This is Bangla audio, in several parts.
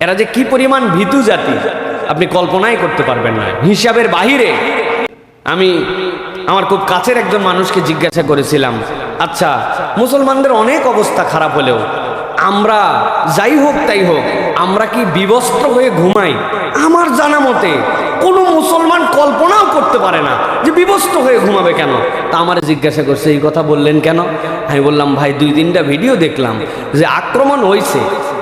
এরা যে কি পরিমাণ ভীতু জাতি, আপনি কল্পনাই করতে পারবেন না। হিসাবের বাহিরে আমি আমার খুব কাছের একজন মানুষকে জিজ্ঞাসা করেছিলাম আচ্ছা মুসলমানদের অনেক অবস্থা খারাপ হলেও আমরা যাই হোক তাই হোক, আমরা কি বিবস্ত্র হয়ে ঘুমাই? আমার জানা মতে কোনো মুসলমান কল্পনাও করতে পারে না যে বিবস্ত্র হয়ে ঘুমাবে কেন। তা আমার জিজ্ঞাসা করছে, এই কথা বললেন কেন? আমি বললাম, ভাই, দুই তিনটা ভিডিও দেখলাম যে আক্রমণ হয়েছে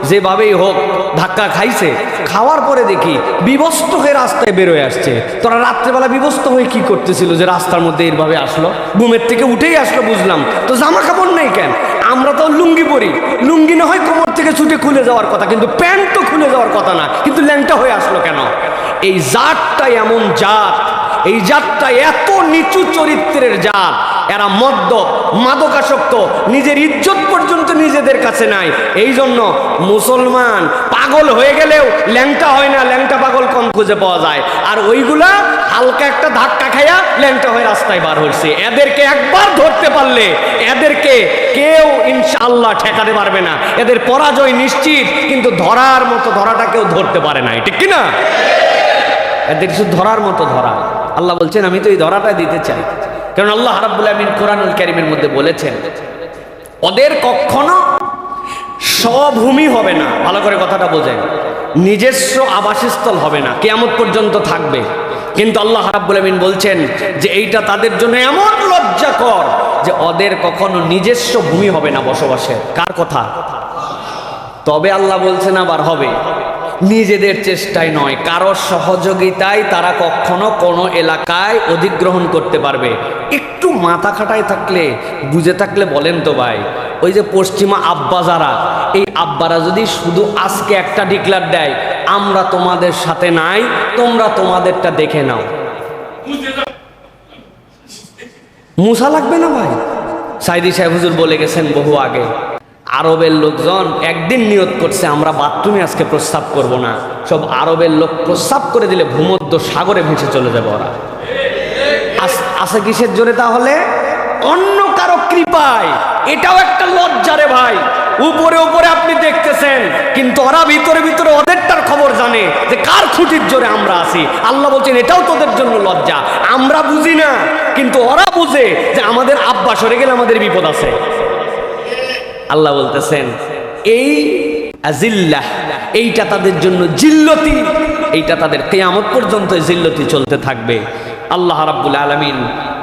যেভাবেই হোক ধাক্কা খাইছে। খাওয়ার পরে দেখি বিবস্ত হয়ে রাস্তায় বেরোয় আসছে। তোরা রাত্রেবেলা বিবস্ত হয়ে কি করতেছিল যে রাস্তার মধ্যে এইভাবে আসলো? ঘুমের থেকে উঠেই আসলো, বুঝলাম। তো জামা কাপড় নেই কেন? আমরা তো লুঙ্গি পরি। লুঙ্গি না হয় কোমর থেকে ছুটে খুলে যাওয়ার কথা, কিন্তু প্যান্ট তো খুলে যাওয়ার কথা না, কিন্তু ল্যাংটা হয়ে আসলো কেন? এই জাতটা এমন জাত। এই জাতটা এত নিচু চরিত্রের জাত। এরা মদ্য মাদকাসক্ত, নিজের ইজ্জত পর্যন্ত নিজেদের কাছে নাই। এই জন্য মুসলমান পাগল হয়ে গেলেও ল্যাংটা হয় না, ল্যাংটা পাগল কম খুঁজে পাওয়া যায়। আর ওইগুলা হালকা একটা ধাক্কা খাইয়া ল্যাংটা হয়ে রাস্তায় বার হচ্ছে এদেরকে একবার ধরতে পারলে এদেরকে কেউ ইনশাআল্লাহ ঠেকাতে পারবে না। এদের পরাজয় নিশ্চিত, কিন্তু ধরার মতো ধরাটা কেউ ধরতে পারে না ঠিক কিনা? এদের শুধু ধরার মতো ধরা। আল্লাহ বলছেন, আমি তো এই ধরাটা দিতে চাই। কারণ আল্লাহ রাব্বুল আমিন কোরআনুল ক্যারিমের মধ্যে বলেছেন, ওদের কখনো স্বভূমি হবে না। ভালো করে কথাটা বোঝেন। নিজস্ব আবাসস্থল হবে না। কেয়ামত পর্যন্ত থাকবে। কিন্তু আল্লাহ রাব্বুল আমিন বলছেন যে এইটা তাদের জন্য এমন লজ্জাকর যে ওদের কখনো নিজস্ব ভূমি হবে না বসবাসের। কার কথা? তবে আল্লাহ বলছেন আবার হবে। নিজেদের চেষ্টায় নয়, কারও সহযোগিতায় তারা কখনো কোনো এলাকায় অধিগ্রহণ করতে পারবে। একটু মাথা খাটায় থাকলে, বুঝে থাকলে বলেন তো ভাই, ওই যে পশ্চিমা আব্বা যারা এই আব্বারা যদি শুধু আজকে একটা ডিক্লার দেয়, আমরা তোমাদের সাথে নাই, তোমরা তোমাদেরটা দেখে নাও। মুসা লাগবে না ভাই? সাইদি সাহেব হুজুর বলে গেছেন বহু আগে। আরবের লোকজন একদিন নিয়ত করছে, আমরা বাথরুমে আজকে প্রস্তাব করব না। সব আরবের লোক প্রস্তাব করে দিলে ভূমধ্য সাগরে ভেসে চলে যাবে ওরা। আস- কিসের জোরে তাহলে? অন্য কারও কৃপায়। এটাও একটা লজ্জা রে ভাই। উপরে উপরে আপনি দেখতেছেন, কিন্তু ওরা ভিতরে ভিতরে ওদেরটার খবর জানে যে কার খুঁটির জোরে আমরা আছি। আল্লাহ বলছেন, এটাও তোদের জন্য লজ্জা। আমরা বুঝি না, কিন্তু ওরা বুঝে যে আমাদের আব্বা সরে গেলে আমাদের বিপদ আছে। আল্লাহ বলতেছেন, এই আজিল্লাহ, এইটা তাদের জন্য জিল্লতি। এইটা তাদের কেয়ামত পর্যন্ত জিল্লতি চলতে থাকবে। আল্লাহ রাব্বুল আলামিন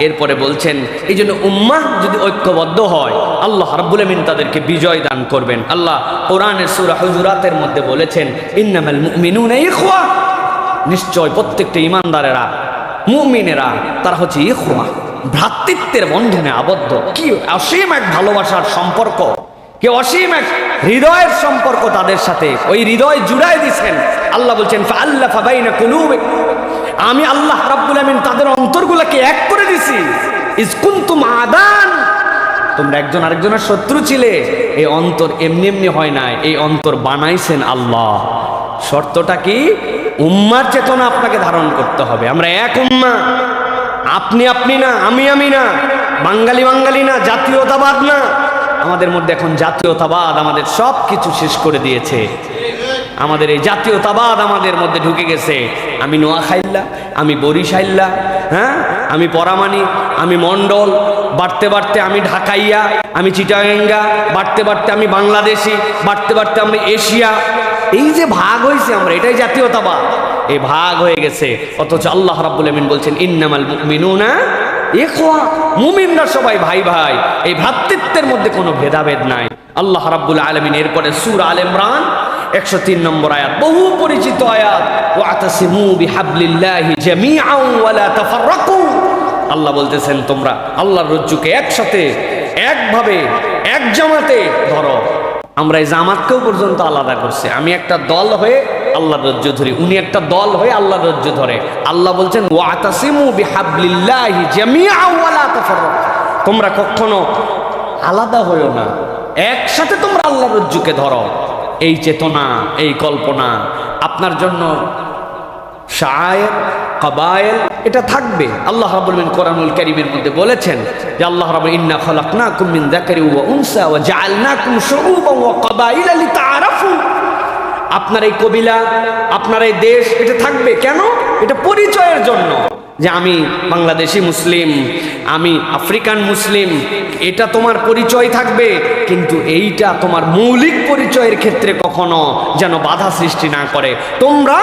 এরপরে বলছেন, এই জন্য উম্মাহ যদি ঐক্যবদ্ধ হয়, আল্লাহ রাব্বুল আলামিন তাদেরকে বিজয় দান করবেন। আল্লাহ কোরআনের সুরা হুজুরাতের মধ্যে বলেছেন, ইন্নামাল মুমিনুনা ইখওয়া। নিশ্চয় প্রত্যেকটা ইমানদারেরা, মুমিনেরা, তারা হচ্ছে ইখওয়া, ভ্রাতৃত্বের বন্ধনে আবদ্ধ। কি অসীম এক ভালোবাসার সম্পর্ক। কি অসীম এক হৃদয়ের সম্পর্ক তাদের সাথে, ওই হৃদয় জুড়াই দিছেন। আল্লাহ বলছেন আল্লাহ ফাবাইনা কুলুবে আমি আল্লাহ রাব্বুল আমিন তাদের অন্তরগুলোকে এক করে দিছি। ইসকুন্তুম আদান। তোমরা একজন আরেকজনের শত্রু ছিলে। এই অন্তর এমনি এমনি হয় না এই অন্তর বানাইছেন আল্লাহ। শর্তটা কি? উম্মার চেতনা আপনাকে ধারণ করতে হবে। আমরা এক উম্মা। আপনি আপনি না, আমি আমি না। বাঙালি বাঙালি না, জাতীয়তাবাদ না। আমাদের মধ্যে এখন জাতীয়তাবাদ আমাদের সব কিছু শেষ করে দিয়েছে। আমাদের এই জাতীয়তাবাদ আমাদের মধ্যে ঢুকে গেছে। আমি নোয়াখাইল্লা, আমি বরিশাইল্লা হ্যাঁ? আমি পরামানি, আমি মণ্ডল, বাড়তে বাড়তে আমি ঢাকাইয়া, আমি চিটাগাঙ্গা, বাড়তে বাড়তে আমি বাংলাদেশি, বাড়তে বাড়তে আমি এশিয়া। এই যে ভাগ হয়েছে আমরা, এটাই জাতীয়তাবাদ। এই ভাগ হয়ে গেছে। অথচ আল্লাহ রাব্বুল আমিন বলছেন, ইন্নামাল মুমিনুনা ইখওয়া, মুমিনরা সবাই ভাই ভাই, এই ভ্রাতৃত্বের মধ্যে কোনো ভেদাভেদ নাই। আল্লাহ রাব্বুল আলামিন এরপরে সূরা আল ইমরান, একশো তিন নম্বর আয়াত, বহু পরিচিত আয়াত, ওয়াতাসিমু বিহাবলিল্লাহি জামিআন ওয়ালা তাফাররাকু। আল্লাহ বলতেছেন, তোমরা আল্লাহর রজ্জুকে একসাথে, একভাবে, এক জামাতে ধরো। আমরা এই জামাতকেও পর্যন্ত আলাদা করছে। আমি একটা দল হয়ে আল্লাহর রজ্জু ধরি। উনি একটা দল হয়ে আল্লাহর রজ্জু ধরে। আল্লাহ বলছেন তোমরা কখনো আলাদা হইও না। একসাথে তোমরা আল্লাহর রজ্জুকে ধরো। এই চেতনা, এই কল্পনা, আপনার জন্য শায়ের, কবায়েল, এটা থাকবে। আল্লাহ আলামিন কোরআনুল কারীমের মধ্যে বলেছেন যে আল্লাহ রাব্বুল ইন্না খালাকনাকুম মিন যাকারি ওয়া উনসা ওয়া জাআলনাকুম শুউবান ওয়া কবাইলা লিতাআরাফু। আপনার এই কবিলা, আপনার এই দেশ, এটা থাকবে কেন? এটা পরিচয়ের জন্য। যে আমি বাংলাদেশি মুসলিম, আমি আফ্রিকান মুসলিম, এটা তোমার পরিচয় থাকবে, কিন্তু এইটা তোমার মৌলিক পরিচয়ের ক্ষেত্রে কখনো যেন বাধা সৃষ্টি না করে। তোমরা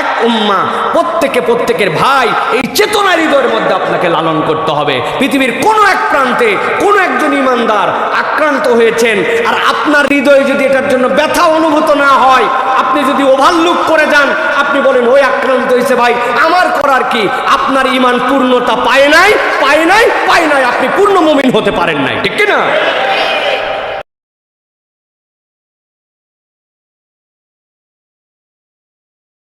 এক উম্মা, প্রত্যেকে প্রত্যেকের ভাই, এই চেতনা হৃদয়ের মধ্যে আপনাকে লালন করতে হবে। পৃথিবীর কোনো এক প্রান্তে কোনো একজন ইমানদার আক্রান্ত হয়েছেন। আর আপনার হৃদয়ে যদি এটার জন্য ব্যথা অনুভূত না হয়, আপনি যদি ওভারলুক করে যান, আপনি বলেন, ওই আক্রান্ত হয়েছে ভাই, আমার করার কি? আপনার ইমান পূর্ণতা পায় নাই পায় নাই পায় নাই, আপনি পূর্ণ মুমিন হতে পারেন নাই। ঠিক কিনা?